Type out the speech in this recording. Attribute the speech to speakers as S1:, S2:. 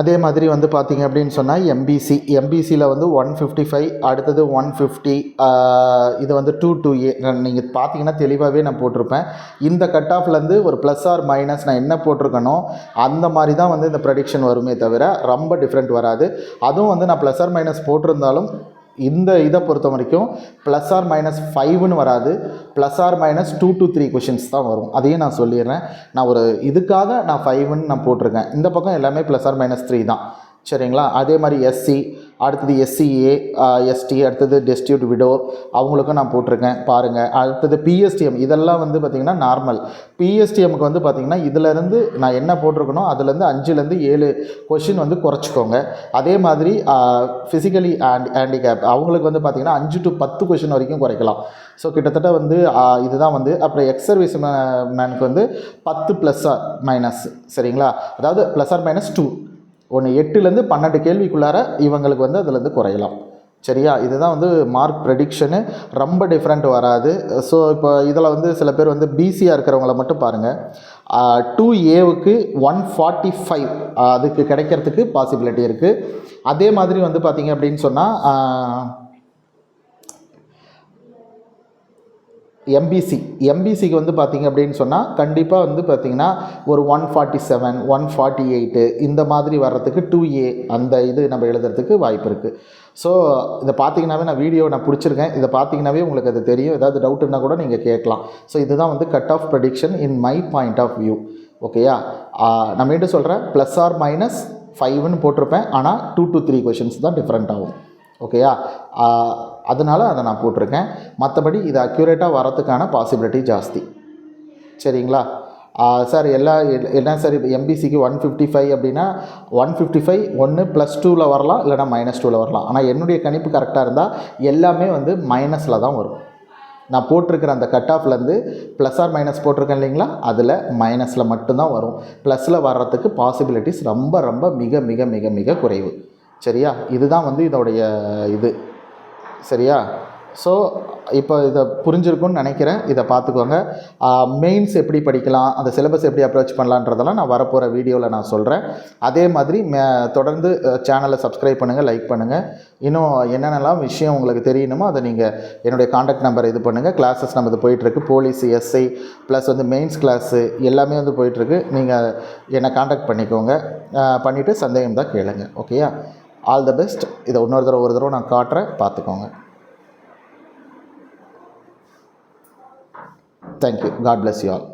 S1: அதே மாதிரி வந்து பார்த்திங்க அப்படின்னு சொன்னால் எம்பிசி எம்பிசியில் வந்து ஒன் ஃபிஃப்டி ஃபைவ் அடுத்தது ஒன் ஃபிஃப்டி இது வந்து டூ டூ ஏ நீங்கள் பார்த்தீங்கன்னா தெளிவாகவே நான் போட்டிருப்பேன். இந்த கட் ஆஃப்லேருந்து ஒரு ப்ளஸ் ஆர் மைனஸ் நான் என்ன போட்டிருக்கனோ அந்த மாதிரி தான் வந்து இந்த ப்ரடிக்ஷன் வருமே தவிர ரொம்ப டிஃப்ரெண்ட் வராது. அதுவும் வந்து நான் ப்ளஸ் ஆர் மைனஸ் போட்டிருந்தாலும் இந்த இதை பொறுத்த வரைக்கும் ப்ளஸ் ஆர் மைனஸ் ஃபைவ்னு வராது. Plus or minus two to three questions தான் வரும். அதையும் நான் சொல்லிடுறேன். நான் ஒரு இதுக்காக நான் ஃபைவ்னு நான் போட்டிருக்கேன். இந்த பக்கம் எல்லாமே ப்ளஸ் ஆர் மைனஸ் த்ரீ தான். சரிங்களா? அதே மாதிரி எஸ்சி அடுத்தது எஸ்சிஏ எஸ்டி அடுத்தது டெஸ்டியூட் விடோ அவங்களுக்கும் நான் போட்டிருக்கேன். பாருங்கள் அடுத்தது பிஎஸ்டிஎம் இதெல்லாம் வந்து பார்த்திங்கன்னா நார்மல் பிஎஸ்டிஎம்க்கு வந்து பார்த்திங்கன்னா இதிலேருந்து நான் என்ன போட்டிருக்கனோ அதுலேருந்து அஞ்சுலேருந்து ஏழு கொஷின் வந்து குறைச்சிக்கோங்க. அதே மாதிரி ஃபிசிக்கலி ஹேண்ட் ஹேண்டிகேப் அவங்களுக்கு வந்து பார்த்திங்கன்னா அஞ்சு டு பத்து கொஷின் வரைக்கும் குறைக்கலாம். ஸோ கிட்டத்தட்ட வந்து இதுதான் வந்து அப்புறம் எக்ஸ் சர்வீஸ் மேனுக்கு வந்து பத்து ப்ளஸ் ஆர் மைனஸ் சரிங்களா? அதாவது ப்ளஸ் ஆர் மைனஸ் டூ ஒன்று எட்டுலேருந்து பன்னெண்டு கேள்விக்குள்ளார இவங்களுக்கு வந்து அதுலேருந்து குறையலாம். சரியா? இதுதான் வந்து மார்க் ப்ரெடிக்ஷனு. ரொம்ப டிஃப்ரெண்ட் வராது. ஸோ இப்போ இதில் வந்து சில பேர் வந்து பிசியாக இருக்கிறவங்கள மட்டும் பாருங்கள் டூ ஏவுக்கு ஒன் ஃபார்ட்டி ஃபைவ் அதுக்கு கிடைக்கிறதுக்கு பாசிபிலிட்டி இருக்குது அதே மாதிரி வந்து பார்த்திங்க அப்படின்னு சொன்னால் எம்பிசி எம்பிசிக்கு வந்து பார்த்திங்க அப்படின்னு சொன்னால் கண்டிப்பாக வந்து பார்த்திங்கன்னா ஒரு one forty seven one forty eight இந்த மாதிரி வர்றதுக்கு டூ ஏ அந்த இது நம்ம எழுதுறதுக்கு வாய்ப்பு இருக்குது ஸோ இதை பார்த்தீங்கன்னாவே நான் வீடியோ நான் பிடிச்சிருக்கேன். இதை பார்த்தீங்கன்னாவே உங்களுக்கு அது தெரியும். ஏதாவது டவுட்டுன்னா கூட நீங்கள் கேட்கலாம். ஸோ இதுதான் வந்து cut off prediction in my point of view ஓகேயா நான் மீண்டும் சொல்கிறேன் ப்ளஸ் ஆர் மைனஸ் ஃபைவ்னு போட்டிருப்பேன். ஆனால் டூ டு த்ரீ கொஷின்ஸ் தான் டிஃப்ரெண்ட் ஆகும். ஓகேயா அதனால் அதை நான் போட்டிருக்கேன். மற்றபடி இது அக்யூரேட்டாக வரதுக்கான பாசிபிலிட்டி ஜாஸ்தி. சரிங்களா? சார் எல்லா எல்- என்ன சார் இப்போ எம்பிசிக்கு ஒன் ஃபிஃப்டி ஃபைவ் அப்படின்னா ஒன் ஃபிஃப்டி ஃபைவ் ஒன்று ப்ளஸ் டூவில் வரலாம் இல்லைனா மைனஸ் டூவில் வரலாம். ஆனால் என்னுடைய கணிப்பு கரெக்டாக இருந்தால் எல்லாமே வந்து மைனஸில் தான் வரும். நான் போட்டிருக்கிற அந்த கட் ஆஃப்லேருந்து ப்ளஸ் ஆர் மைனஸ் போட்டிருக்கேன் இல்லைங்களா? அதில் மைனஸில் மட்டும்தான் வரும். ப்ளஸில் வர்றதுக்கு பாசிபிலிட்டிஸ் ரொம்ப ரொம்ப மிக மிக மிக மிக குறைவு. சரியா? இதுதான் வந்து இதோடைய இது. சரியா? ஸோ இப்போ இதை புரிஞ்சிருக்கும்னு நினைக்கிறேன். இதை பார்த்துக்கோங்க. மெயின்ஸ் எப்படி படிக்கலாம் அந்த சிலபஸ் எப்படி அப்ரோச் பண்ணலான்றதெல்லாம் நான் வரப்போகிற வீடியோவில் நான் சொல்கிறேன் அதே மாதிரி மே தொடர்ந்து சேனலை சப்ஸ்கிரைப் பண்ணுங்கள் லைக் பண்ணுங்கள் இன்னும் என்னென்னலாம் விஷயம் உங்களுக்கு தெரியணுமோ அதை நீங்கள் என்னுடைய காண்டாக்ட் நம்பர் இது பண்ணுங்கள் கிளாஸஸ் நம்ம இது போயிட்டுருக்கு. போலீஸ் எஸ்ஐ ப்ளஸ் வந்து மெயின்ஸ் கிளாஸு எல்லாமே வந்து போயிட்டுருக்கு. நீங்கள் என்னை காண்டாக்ட் பண்ணிக்கோங்க. பண்ணிவிட்டு சந்தேகம் தான் கேளுங்க. ஓகேயா ஆல் த பெஸ்ட் இதை இன்னொரு தடவை ஒரு தடவை நான் காட்டுறேன். பார்த்துக்கோங்க. Thank you God bless you all